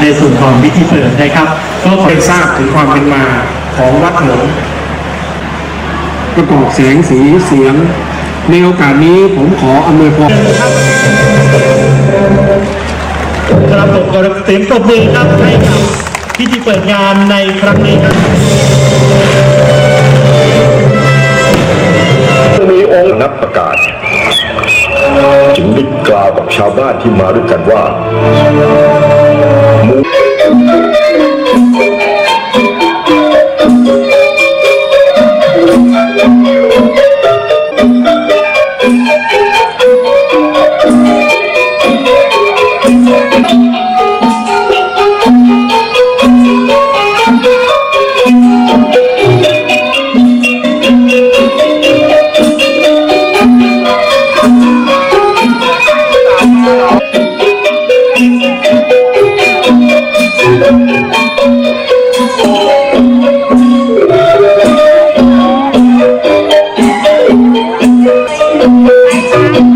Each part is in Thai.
ในส่วนของพิธีเปิดนะครับ ก็ขอได้ทราบถึงความเป็นมาของวัดหงส์ประกอบแสงสีเสียง ในโอกาสนี้ผมขออำนวยพรครับผมขอเสียงปรบมือครับให้กับพิธีเปิดงานในครั้งนี้ครับมีองค์นักประกาศ จึงได้กล่าวกับชาวบ้านที่มาด้วยกันว่า Thank you.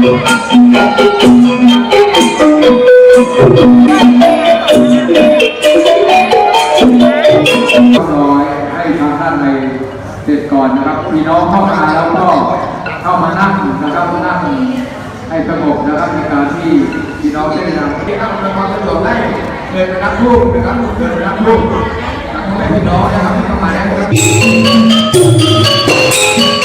น้อยให้ทางท่านในเสร็จก่อนนะครับพี่น้องเข้ามาแล้วก็เข้ามานั่งนะครับนั่งให้สงบนะครับในการที่พี่น้องได้นำที่เข้ามาความสะดวกได้เกิดนะครับลูกนะครับเกิดนะครับลูกนะครับให้พี่น้องนะครับที่เข้ามาแล้วนะครับ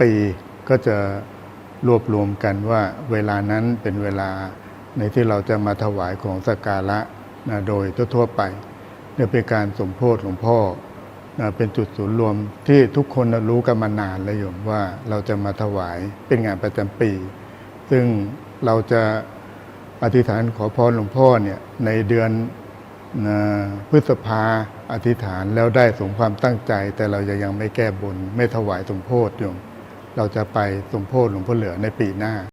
ปีก็จะรวบรวมกันว่าเวลานั้นเป็นเวลาในที่เราจะมาถวายของสักการะนะโดยทั่วๆไปเนี่ยเป็นการสมโพธิหลวงพ่อนะเป็นจุดศูนย์รวมที่ทุกคนรู้กันมานานแล้วโยมว่าเราจะมาถวายเป็นงานประจำปี ซึ่งเราจะอธิษฐานขอพรหลวงพ่อเนี่ยในเดือนนะพฤษภาอธิษฐานแล้วได้สมความตั้งใจ แต่เรายังไม่แก้บนไม่ถวายสมโพธิโยม เราจะไปสมโพธิหลวงพ่อเหลือในปีหน้า